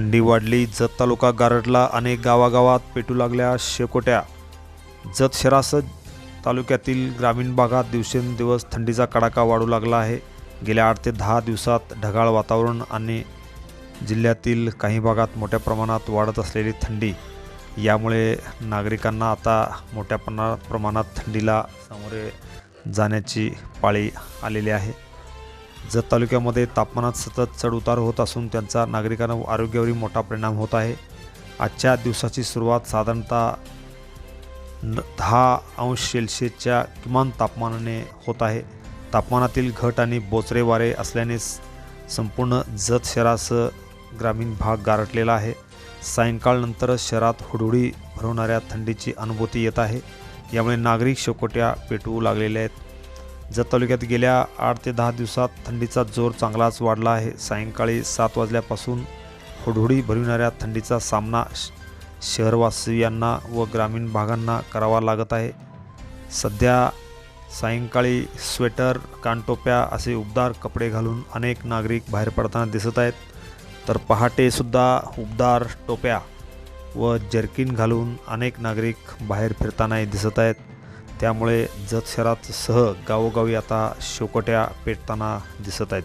थंडी वाढली जत तालुका गारडला अनेक गावागावात पेटू लागल्या शेकोट्या. जत शहरासह तालुक्यातील ग्रामीण भागात दिवसेंदिवस थंडीचा कडाका वाढू लागला आहे. गेल्या आठ ते दहा दिवसात ढगाळ वातावरण आणि जिल्ह्यातील काही भागात मोठ्या प्रमाणात वाढत असलेली थंडी. यामुळे नागरिकांना आता मोठ्या प्रमाणात प्रमाणात थंडीला सामोरे जाण्याची पाळी आलेली आहे. जत तालुक्यामध्ये तापमानात सतत चढउतार होत असून त्यांचा नागरिकांना आरोग्यावरही मोठा परिणाम होत आहे. आजच्या दिवसाची सुरुवात साधारणतः न दहा अंश सेल्सिअसच्या किमान तापमानाने होत आहे. तापमानातील घट आणि बोचरे वारे असल्याने संपूर्ण जत शहरासह ग्रामीण भाग गारटलेला आहे. सायंकाळनंतर शहरात हुडहुडी भरवणाऱ्या थंडीची अनुभूती येत आहे. यामुळे नागरिक शेकोट्या पेटवू लागलेले आहेत. जत तालुक्यात गेल्या आठ ते दहा दिवसात थंडीचा जोर चांगलाच वाढला आहे. सायंकाळी सात वाजल्यापासून हुडहुडी भरविणाऱ्या थंडीचा सामना श- शहरवासियांना व ग्रामीण भागांना करावा लागत आहे. सध्या सायंकाळी स्वेटर कानटोप्या असे उबदार कपडे घालून अनेक नागरिक बाहेर पडताना दिसत आहेत. तर पहाटेसुद्धा उबदार टोप्या व जर्किन घालून अनेक नागरिक बाहेर फिरतानाही दिसत आहेत. त्यामुळे जत शहरात सह गावोगावी आता शेकोट्या पेटताना दिसत आहेत.